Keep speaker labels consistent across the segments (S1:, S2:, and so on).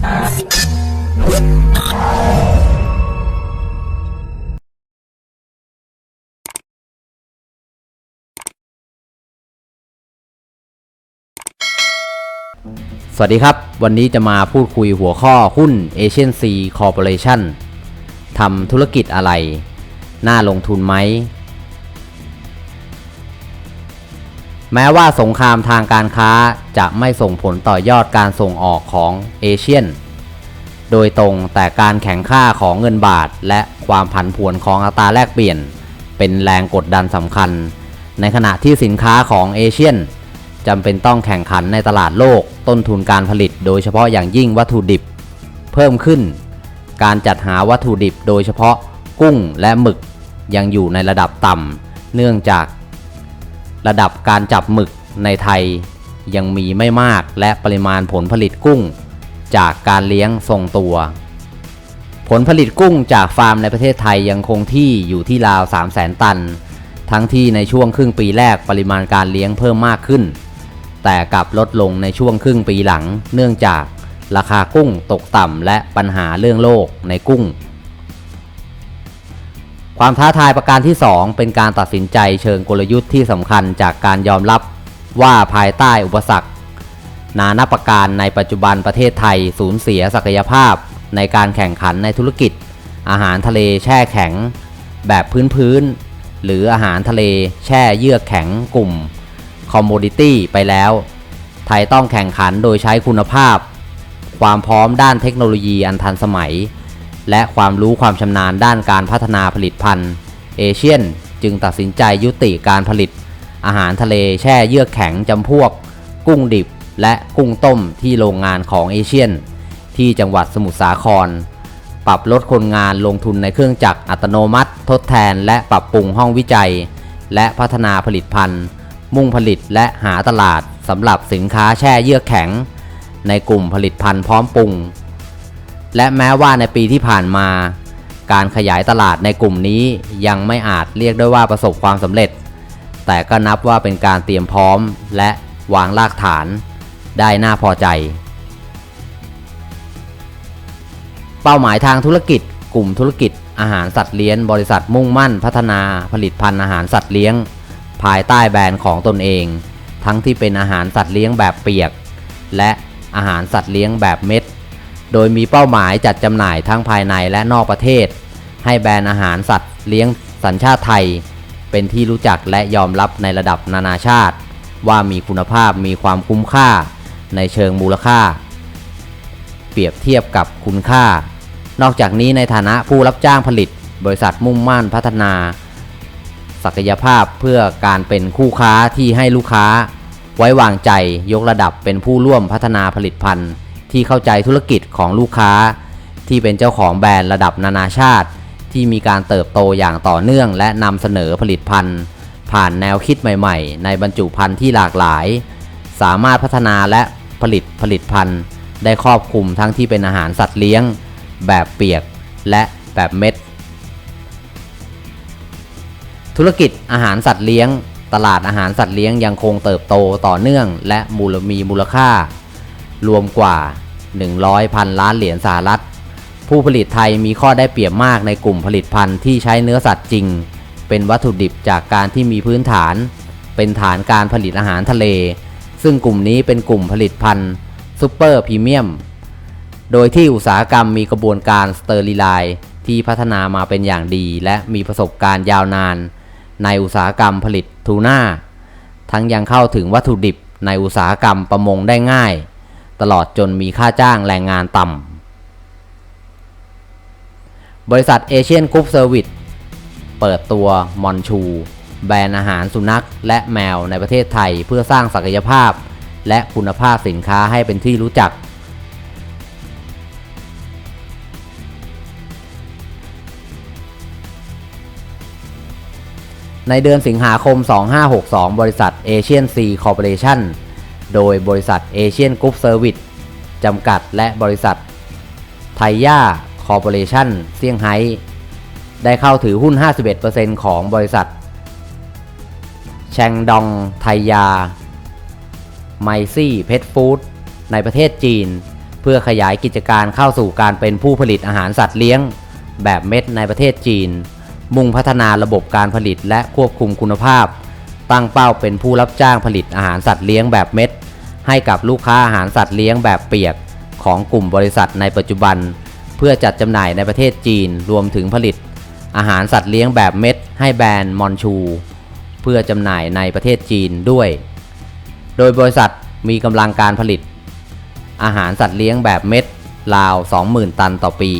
S1: สวัสดีครับ วันนี้จะมาพูดคุยหัวข้อหุ้น Asian Sea Corporation ทำธุรกิจอะไร น่าลงทุนไหม แม้ว่าสงครามทางการค้าจะไม่ส่งผลต่อยอดการส่งออกของเอเชียน โดยตรงแต่การแข่งค่าของเงินบาท และความผันผวนของอัตราแลกเปลี่ยน เป็นแรงกดดันสำคัญ ในขณะที่สินค้าของเอเชียนจำเป็นต้องแข่งขันในตลาดโลกต้นทุนการผลิต โดยเฉพาะอย่างยิ่งวัตถุดิบ เพิ่มขึ้น การจัดหาวัตถุดิบโดยเฉพาะกุ้งและหมึกยังอยู่ในระดับต่ำเนื่องจาก ระดับการจับหมึกในไทยยังมีไม่มากและปริมาณผลผลิตกุ้ง จากการเลี้ยงทรงตัว ผลผลิตกุ้งจากฟาร์มในประเทศไทยยังคงที่อยู่ที่ราว 3 0 0แสนตัน ทั้งที่ในช่วงครึ่งปีแรกปริมาณการเลี้ยงเพิ่มมากขึ้น แต่กลับลดลงในช่วงครึ่งปีหลัง เนื่องจากราคากุ้งตกต่ำและปัญหาเรื่องโลกในกุ้ง ความท้าทายประการที่ 2 เป็นการตัดสินใจเชิงกลยุทธ์ที่สำคัญจากการยอมรับว่าภายใต้อุปสรรค นานาประการในปัจจุบันประเทศไทยสูญเสียศักยภาพ ในการแข่งขันในธุรกิจ อาหารทะเลแช่แข็ง แบบพื้นๆหรืออาหารทะเลแช่เยือกแข็งกลุ่มคอมโมดิตี้ไปแล้ว ไทยต้องแข่งขันโดยใช้คุณภาพ ความพร้อมด้านเทคโนโลยีอันทันสมัย และความรู้ความชำนาญด้านการพัฒนาผลิตภัณฑ์เอเชียนจึงตัดสินใจยุติการผลิต อาหารทะเลแช่เยือกแข็งจำพวก กุ้งดิบและกุ้งต้มที่โรงงานของเอเชียน ที่จังหวัดสมุทรสาคร ปรับลดคนงานลงทุนในเครื่องจักรอัตโนมัติ ทดแทนและปรับปรุงห้องวิจัย และพัฒนาผลิตภัณฑ์ มุ่งผลิตและหาตลาดสำหรับสินค้าแช่เยือกแข็ง ในกลุ่มผลิตภัณฑ์พร้อมปรุง และแม้ว่าในปีที่ผ่านมา การขยายตลาดในกลุ่มนี้ยังไม่อาจเรียกได้ว่าประสบความสำเร็จ แต่ก็นับว่าเป็นการเตรียมพร้อมและวางรากฐานได้น่าพอใจ เป้าหมายทางธุรกิจ กลุ่มธุรกิจอาหารสัตว์เลี้ยงบริษัทมุ่งมั่นพัฒนาผลิตภัณฑ์อาหารสัตว์เลี้ยง ภายใต้แบรนด์ของตนเอง ทั้งที่เป็นอาหารสัตว์เลี้ยงแบบเปียก และอาหารสัตว์เลี้ยงแบบเม็ด โดยมีเป้าหมายจัดจำหน่ายทั้งภายในและนอกประเทศ ให้แบรนด์อาหารสัตว์เลี้ยงสัญชาติไทย เป็นที่รู้จักและยอมรับในระดับนานาชาติ ว่ามีคุณภาพมีความคุ้มค่าในเชิงมูลค่า เปรียบเทียบกับคุณค่า นอกจากนี้ในฐานะผู้รับจ้างผลิต บริษัทมุ่งมั่นพัฒนา ศักยภาพเพื่อการเป็นคู่ค้าที่ให้ลูกค้า ไว้วางใจยกระดับเป็นผู้ร่วมพัฒนาผลิตภัณฑ์ ที่เข้าใจธุรกิจของลูกค้า ที่เป็นเจ้าของแบรนด์ระดับนานาชาติ ที่มีการเติบโตอย่างต่อเนื่อง และนำเสนอผลิตภัณฑ์ ผ่านแนวคิดใหม่ๆ ในบรรจุภัณฑ์ที่หลากหลาย สามารถพัฒนาและผลิตผลิตภัณฑ์ ได้ครอบคลุมทั้งที่เป็นอาหารสัตว์เลี้ยง แบบเปียกและแบบเม็ด ธุรกิจอาหารสัตว์เลี้ยง ตลาดอาหารสัตว์เลี้ยงยังคงเติบโตต่อเนื่อง และมูลมีมูลค่า รวมกว่า 100พันล้านเหรียญสหรัฐ ผู้ผลิตไทยมีข้อได้เปรียบมากในกลุ่มผลิตภัณฑ์ที่ใช้เนื้อสัตว์จริง เป็นวัตถุดิบจากการที่มีพื้นฐาน เป็นฐานการผลิตอาหารทะเล ซึ่งกลุ่มนี้เป็นกลุ่มผลิตภัณฑ์ซูเปอร์พรีเมียม โดยที่อุตสาหกรรมมีกระบวนการสเตอร์ลิไลน์ที่พัฒนามาเป็นอย่างดี และมีประสบการณ์ยาวนาน ในอุตสาหกรรมผลิตทูน่าทั้งยังเข้าถึงวัตถุดิบในอุตสาหกรรมประมงได้ง่าย ตลอดจนมีค่าจ้างแรงงานต่ำ บริษัทเอเชียนกรุ๊ปเซอร์วิสเปิดตัวมอนชู แบรนด์อาหารสุนัขและแมวในประเทศไทยเพื่อสร้างศักยภาพ และคุณภาพสินค้าให้เป็นที่รู้จัก ในเดือนสิงหาคม 2562 บริษัท Asian Sea Corporation โดยบริษัท Asian Group Service จำกัดและบริษัท ไทย่าคอร์ปอเรชั่นเซี่ยงไฮ้ได้เข้าถือหุ้น 51%ของบริษัทแชงดองไทยา ไมซี่เพชฟู้ดในประเทศจีน เพื่อขยายกิจการเข้าสู่การเป็นผู้ผลิตอาหารสัตว์เลี้ยง แบบเม็ดในประเทศจีน มุ่งพัฒนาระบบการผลิตและควบคุมคุณภาพ ตั้งเป้าเป็นผู้รับจ้างผลิตอาหารสัตว์เลี้ยงแบบเม็ด ให้กับลูกค้าอาหารสัตว์เลี้ยงแบบเปียก ของกลุ่มบริษัทในปัจจุบัน เพื่อจัดจำหน่ายในประเทศจีนรวมถึงผลิต อาหารสัตว์เลี้ยงแบบเม็ด ให้แบรนด์มอนชู เพื่อจำหน่ายในประเทศจีนด้วย โดยบริษัทมีกำลังการผลิต อาหารสัตว์เลี้ยงแบบเม็ดราว 20,000 ตันต่อปี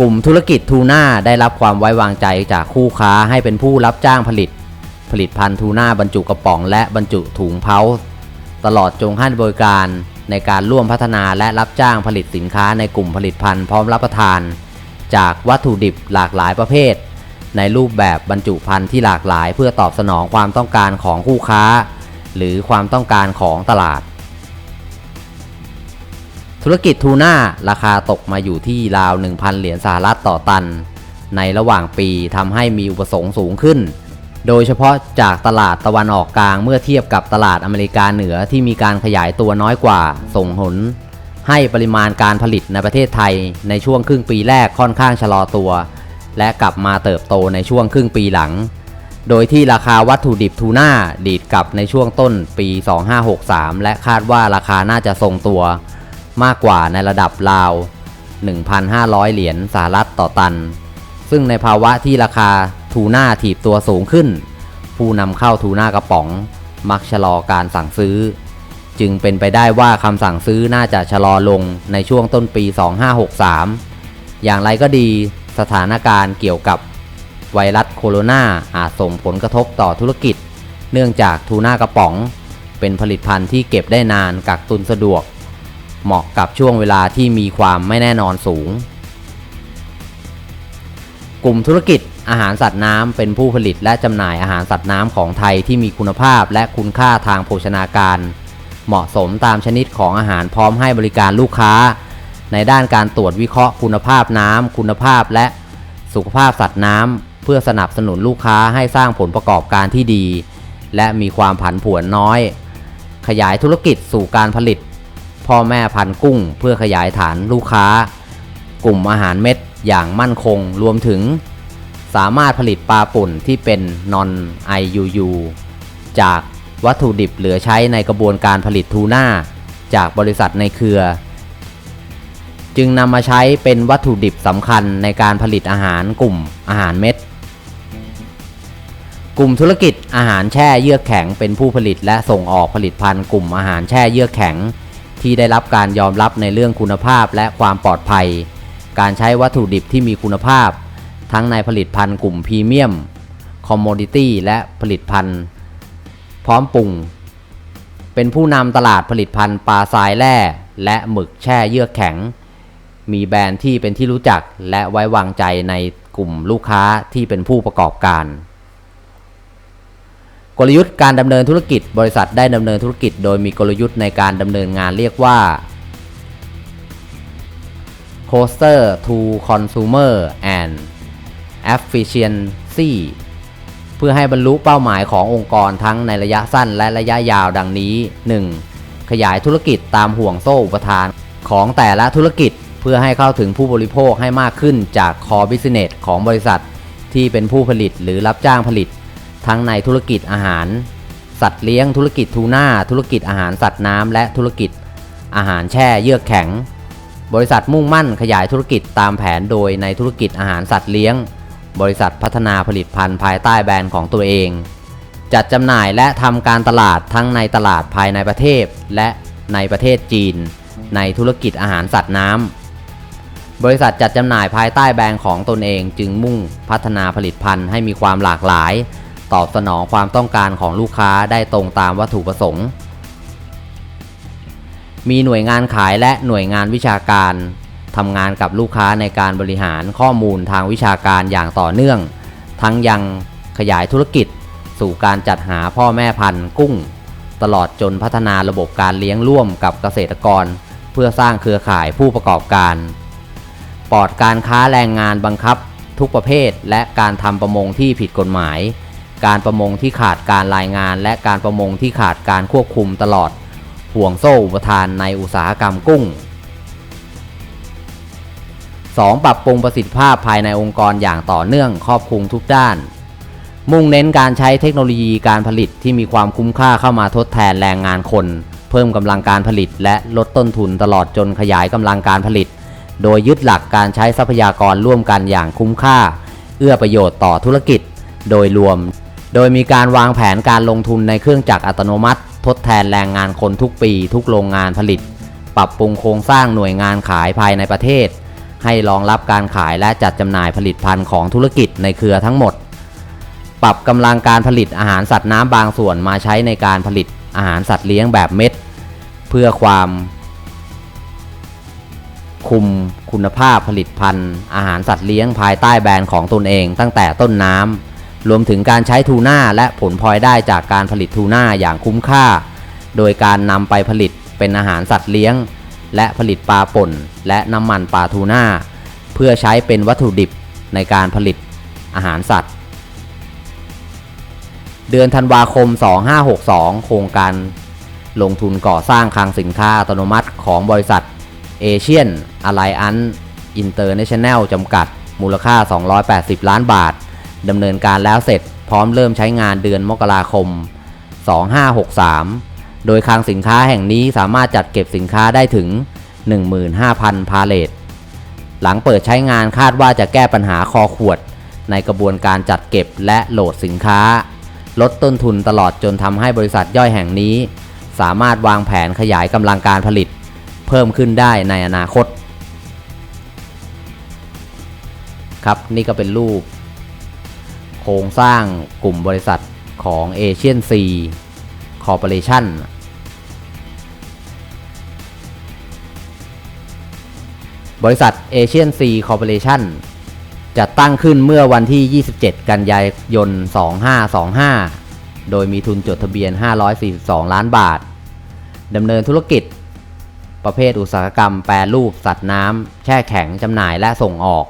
S1: กลุ่มธุรกิจทูน่าได้รับความไว้วางใจจากคู่ค้าให้เป็นผู้รับจ้างผลิต ผลิตภัณฑ์ทูน่าบรรจุกระป๋องและบรรจุถุงเพาส์ตลอดจงให้บริการในการร่วมพัฒนาและรับจ้างผลิตสินค้าในกลุ่มผลิตภัณฑ์พร้อมรับประทาน จากวัตถุดิบหลากหลายประเภท ในรูปแบบบรรจุภัณฑ์ที่หลากหลาย เพื่อตอบสนองความต้องการของคู่ค้า หรือความต้องการของตลาด ธุรกิจทูน่าราคาตกมาอยู่ที่ราว 1,000 เหรียญสหรัฐต่อตัน ในระหว่างปีทำให้มีอุปสงค์สูงขึ้น โดยเฉพาะจากตลาดตะวันออกกลางเมื่อเทียบกับตลาดอเมริกาเหนือที่มีการขยายตัวน้อยกว่า ส่งผลให้ปริมาณการผลิตในประเทศไทยในช่วงครึ่งปีแรกค่อนข้างชะลอตัว และกลับมาเติบโตในช่วงครึ่งปีหลัง โดยที่ราคาวัตถุดิบทูน่าดีดกลับในช่วงต้นปี 2563 และคาดว่าราคาน่าจะทรงตัว มากกว่าในระดับราว 1,500 เหรียญสหรัฐต่อตัน ซึ่งในภาวะที่ราคาทูน่าถีบตัวสูงขึ้น ผู้นำเข้าทูน่ากระป๋อง มักชะลอการสั่งซื้อ จึงเป็นไปได้ว่าคำสั่งซื้อน่าจะชะลอลงในช่วงต้นปี 2563 อย่างไรก็ดีสถานการณ์เกี่ยวกับไวรัสโคโรนาอาจส่งผลกระทบต่อธุรกิจ เนื่องจากทูน่ากระป๋อง เป็นผลิตภัณฑ์ที่เก็บได้นานกักตุนสะดวก เหมาะกับช่วงเวลาที่มีความไม่แน่นอนสูง กลุ่มธุรกิจ อาหารสัตว์น้ำเป็นผู้ผลิตและจำหน่ายอาหารสัตว์น้ำของไทยที่มีคุณภาพและคุณค่าทางโภชนาการ เหมาะสมตามชนิดของอาหารพร้อมให้บริการลูกค้า ในด้านการตรวจวิเคราะห์คุณภาพน้ำคุณภาพและสุขภาพสัตว์น้ำเพื่อสนับสนุนลูกค้าให้สร้างผลประกอบการที่ดี และมีความผันผวนน้อย ขยายธุรกิจสู่การผลิต พ่อแม่พันกุ้ง เพื่อขยายฐานลูกค้า กลุ่มอาหารเม็ดอย่างมั่นคงรวมถึง สามารถผลิตปลาป่นที่เป็น non IUU จากวัตถุดิบเหลือใช้ในกระบวนการผลิตทูน่าจากบริษัทในเครือ จึงนำมาใช้เป็นวัตถุดิบสำคัญในการผลิตอาหารกลุ่มอาหารเม็ด กลุ่มธุรกิจอาหารแช่เยือกแข็งเป็นผู้ผลิตและส่งออกผลิตภัณฑ์กลุ่มอาหารแช่เยือกแข็ง ที่ได้รับการยอมรับในเรื่องคุณภาพและความปลอดภัย การใช้วัตถุดิบที่มีคุณภาพ ทั้งในผลิตภัณฑ์กลุ่มพรีเมียม คอมโมดิตี้ และผลิตภัณฑ์ พร้อมปรุง เป็นผู้นำตลาดผลิตภัณฑ์ปลาทรายแร่ และหมึกแช่เยือกแข็ง มีแบรนด์ที่เป็นที่รู้จักและไว้วางใจในกลุ่มลูกค้าที่เป็นผู้ประกอบการ กลยุทธ์การดำเนินธุรกิจ บริษัทได้ดำเนินธุรกิจ โดยมีกลยุทธ์ในการดำเนินงานเรียกว่า Coaster to Consumer and Efficiency เพื่อให้บรรลุเป้าหมายขององค์กรทั้งในระยะสั้นและระยะยาวดังนี้ 1. ขยายธุรกิจตามห่วงโซ่อุปทาน ของแต่ละธุรกิจเพื่อให้เข้าถึงผู้บริโภคให้มากขึ้นจาก Core Business ของบริษัท ที่เป็นผู้ผลิตหรือรับจ้างผลิต ทั้งในธุรกิจอาหาร สัตว์เลี้ยงธุรกิจทูน่าธุรกิจอาหารสัตว์น้ำและธุรกิจ อาหารแช่เยือกแข็ง บริษัทมุ่งมั่นขยายธุรกิจตามแผนโดยในธุรกิจอาหารสัตว์เลี้ยง บริษัทพัฒนาผลิตภัณฑ์ภายใต้แบรนด์ของตัวเอง จัดจำหน่ายและทำการตลาดทั้งในตลาดภายในประเทศ และในประเทศจีน ในธุรกิจอาหารสัตว์น้ำบริษัทจัดจำหน่ายภายใต้แบรนด์ของตนเองจึงมุ่งพัฒนาผลิตภัณฑ์ให้มีความหลากหลาย ตอบสนองความต้องการของลูกค้าได้ตรงตามวัตถุประสงค์ มีหน่วยงานขายและหน่วยงานวิชาการ ทำงานกับลูกค้าในการบริหารข้อมูลทางวิชาการอย่างต่อเนื่อง ทั้งยังขยายธุรกิจ สู่การจัดหาพ่อแม่พันธุ์กุ้ง ตลอดจนพัฒนาระบบการเลี้ยงร่วมกับเกษตรกร เพื่อสร้างเครือข่ายผู้ประกอบการ ปลอดการค้าแรงงานบังคับ ทุกประเภท และการทำประมงที่ผิดกฎหมาย การประมงที่ขาดการรายงาน และการประมงที่ขาดการควบคุมตลอดห่วงโซ่อุปทานในอุตสาหกรรมกุ้ง 2. ปรับปรุงประสิทธิภาพภายในองค์กรอย่างต่อเนื่องครอบคลุมทุกด้าน มุ่งเน้นการใช้เทคโนโลยีการผลิตที่มีความคุ้มค่าเข้ามาทดแทนแรงงานคน เพิ่มกำลังการผลิตและลดต้นทุนตลอดจนขยายกำลังการผลิต โดยยึดหลักการใช้ทรัพยากรร่วมกันอย่างคุ้มค่า เอื้อประโยชน์ต่อธุรกิจ โดยรวม โดยมีการวางแผนการลงทุนในเครื่องจักรอัตโนมัติ ทดแทนแรงงานคนทุกปี ทุกโรงงานผลิต ปรับปรุงโครงสร้างหน่วยงานขายภายในประเทศ ให้รองรับการขายและจัดจำหน่ายผลิตภัณฑ์ของธุรกิจในเครือทั้งหมด ปรับกำลังการผลิตอาหารสัตว์น้ำบางส่วนมาใช้ในการผลิตอาหารสัตว์เลี้ยงแบบเม็ด เพื่อความคุมคุณภาพผลิตภัณฑ์อาหารสัตว์เลี้ยงภายใต้แบรนด์ของตนเองตั้งแต่ต้นน้ำรวมถึงการใช้ทูน่าและผลพลอยได้จากการผลิตทูน่าอย่างคุ้มค่า โดยการนำไปผลิตเป็นอาหารสัตว์เลี้ยง และผลิตปลาป่น และน้ำมันปลาทูน่า เพื่อใช้เป็นวัตถุดิบในการผลิตอาหารสัตว์ เดือนธันวาคม 2562 โครงการลงทุนก่อสร้างคลังสินค้าอัตโนมัติของบริษัทเอเชียนอะไลอันอินเตอร์เนชั่นแนลจำกัด มูลค่า 280 ล้านบาท ดำเนินการแล้วเสร็จพร้อมเริ่มใช้งานเดือนมกราคม 2563 โดยคลังสินค้าแห่งนี้สามารถจัดเก็บสินค้าได้ถึง 15,000 พาเลทหลังเปิดใช้งานคาดว่าจะแก้ปัญหาคอขวด ในกระบวนการจัดเก็บและโหลดสินค้า ลดต้นทุนตลอดจนทำให้บริษัทย่อยแห่งนี้ สามารถวางแผนขยายกำลังการผลิต เพิ่มขึ้นได้ในอนาคต ครับนี่ก็เป็นรูป โครงสร้างกลุ่มบริษัทของเอเชียนซี Asian C Corporation บริษัท Asian C Corporation จัดตั้งขึ้นเมื่อวันที่ 27 กันยายน 2525 โดยมีทุนจดทะเบียน 542 ล้านบาท ดำเนินธุรกิจ ประเภทอุตสาหกรรมแปรรูปสัตว์น้ำ แช่แข็งจำหน่ายและส่งออก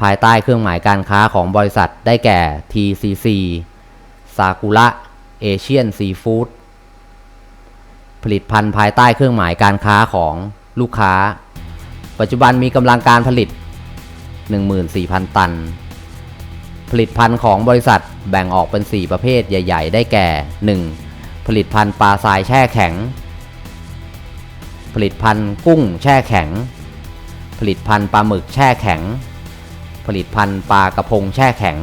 S1: ภายใต้เครื่องหมายการค้าของบริษัทได้แก่ TCC ซากุระเอเชียนซีฟู้ด ผลิตภัณฑ์ภายใต้เครื่องหมายการค้าของลูกค้า ปัจจุบันมีกำลังการผลิต 14,000 ตัน ผลิตภัณฑ์ของบริษัทแบ่งออกเป็น 4 ประเภทใหญ่ ๆ ได้แก่ 1. ผลิตภัณฑ์ปลาทรายแช่แข็ง ผลิตภัณฑ์กุ้งแช่แข็ง ผลิตภัณฑ์ปลาหมึกแช่แข็ง ผลิตภัณฑ์ปลากระพงแช่แข็ง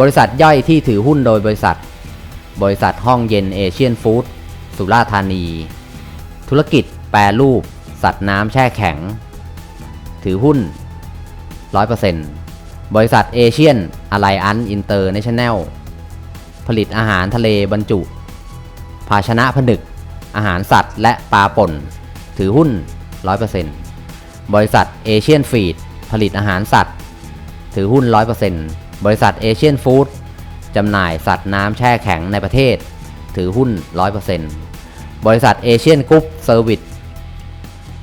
S1: บริษัทย่อยที่ถือหุ้นโดยบริษัท บริษัทห้องเย็นเอเชียนฟู้ดสุราธานี ธุรกิจแปรรูป สัตว์น้ำแช่แข็ง ถือหุ้น 100%บริษัทเอเชียนอะไลอันอินเตอร์เนชั่นแนลผลิตอาหารทะเลบรรจุ ภาชนะผนึก อาหารสัตว์และปลาป่น ถือหุ้น 100%บริษัทเอเชียนฟีดผลิตอาหารสัตว์ ถือหุ้น 100% บริษัทเอเชียนฟู้ดจำหน่ายสัตว์น้ำแช่แข็งในประเทศ ถือหุ้น 100%บริษัทเอเชียนกรุ๊ปเซอร์วิส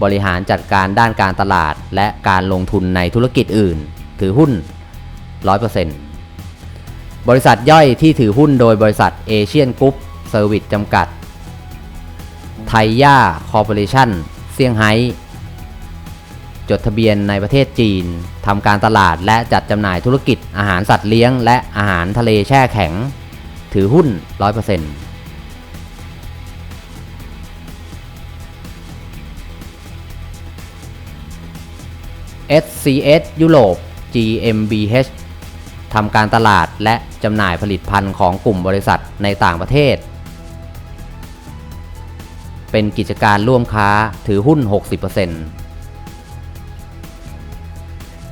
S1: บริหารจัดการด้านการตลาดและการลงทุนในธุรกิจอื่น ถือหุ้น 100%บริษัทย่อยที่ถือหุ้นโดยบริษัทเอเชียนกรุ๊ปเซอร์วิสจำกัด ไทย่าคอร์ปอเรชั่นเซี่ยงไฮ้ จดทะเบียนในประเทศจีนทำการตลาดและจัดจำหน่ายธุรกิจอาหารสัตว์เลี้ยง และอาหารทะเลแช่แข็ง ถือหุ้น 100% SCS ยุโรป GmbH ทำการตลาดและจำหน่ายผลิตภัณฑ์ของกลุ่มบริษัทในต่างประเทศ เป็นกิจการร่วมค้าถือหุ้น 60%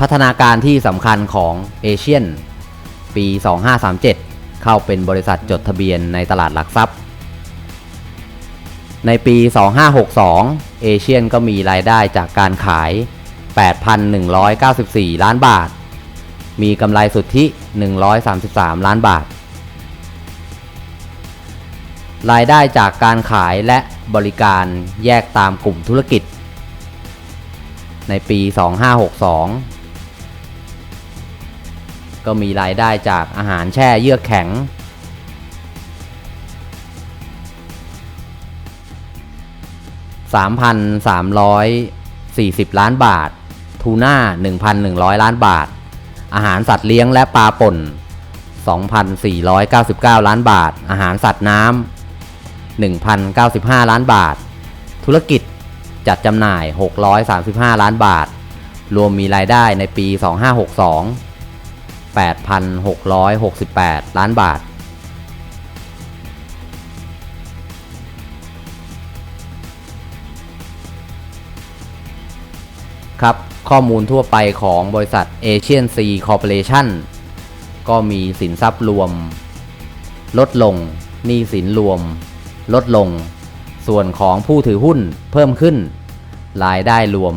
S1: พัฒนาการที่สำคัญของเอเชียนปี 2537 เข้าเป็นบริษัทจดทะเบียนในตลาดหลักทรัพย์ ในปี 2562 เอเชียนก็มีรายได้จากการขาย 8,194 ล้านบาท มีกำไรสุทธิ 133 ล้านบาท รายได้จากการขายและบริการแยกตามกลุ่มธุรกิจ ในปี 2562 ก็มีรายได้จากอาหารแช่เยือกแข็ง 3,340 ล้านบาท ทูน่า 1,100 ล้านบาท อาหารสัตว์เลี้ยงและปลาป่น 2,499 ล้านบาท อาหารสัตว์น้ำ1,095 ล้านบาท ธุรกิจจัดจำหน่าย 635 ล้านบาท รวมมีรายได้ในปี 2562 8,668 ล้านบาท ครับ ข้อมูลทั่วไปของบริษัท Asian Sea Corporation ก็มีสินทรัพย์รวม ลดลงหนี้สินรวม ลดลง ส่วนของผู้ถือหุ้นเพิ่มขึ้น รายได้รวม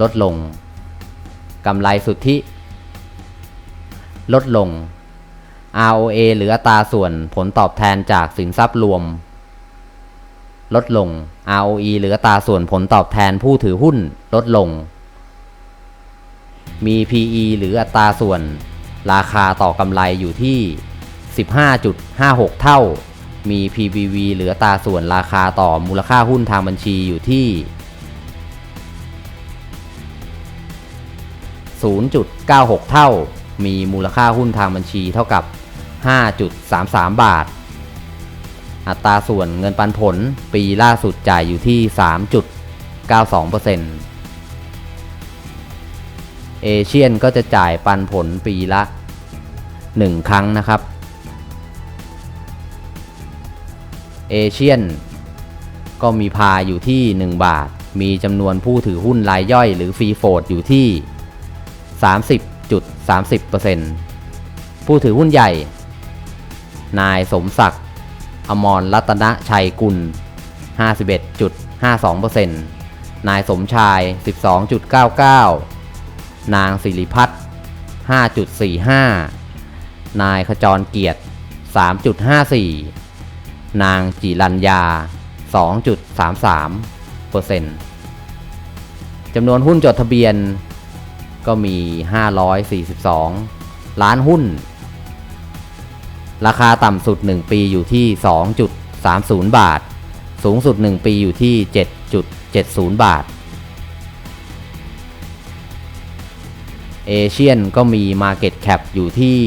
S1: ลดลงกำไรสุทธิ ลดลง ROA หรืออัตราส่วนผลตอบแทนจากสินทรัพย์รวม ลดลง ROE หรืออัตราส่วนผลตอบแทนผู้ถือหุ้นลดลง มี PE หรืออัตราส่วนราคาต่อกำไรอยู่ที่ 15.56 เท่า มี PBV หรืออัตราส่วนราคาต่อมูลค่าหุ้นทางบัญชีอยู่ที่ 0.96 เท่า มีมูลค่าหุ้นทางบัญชีเท่ากับ 5.33 บาท อัตราส่วนเงินปันผลปีล่าสุดจ่ายอยู่ที่ 3.92%เอเชียนก็จะจ่ายปันผลปีละ 1 ครั้งนะครับ เอเชียนก็มีพาอยู่ที่ 1 บาท มีจำนวนผู้ถือหุ้นรายย่อยหรือฟรีโฟดอยู่ที่ 30 30.30%ผู้ถือหุ้นใหญ่ นายสมศักดิ์ อมรรัตนชัยกุล 51.52%นายสมชาย 12.99 นางสิริพัฒน์ 5.45 นายขจรเกียรติ 3.54 นางจิรัญญา 2.33%จำนวนหุ้นจดทะเบียน ก็มี 542 ล้านหุ้น ราคาต่ำสุด 1 ปีอยู่ที่ 2.30 บาท สูงสุด 1 ปีอยู่ที่ 7.70 บาท เอเชียนก็มี Market Cap อยู่ที่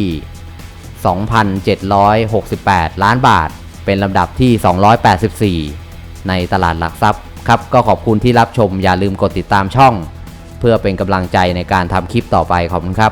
S1: 2,768 ล้านบาท เป็นลำดับที่ 284 ในตลาดหลักทรัพย์ครับ ก็ขอบคุณที่รับชมอย่าลืมกดติดตามช่อง เพื่อเป็นกำลังใจในการทำคลิปต่อไปขอบคุณครับ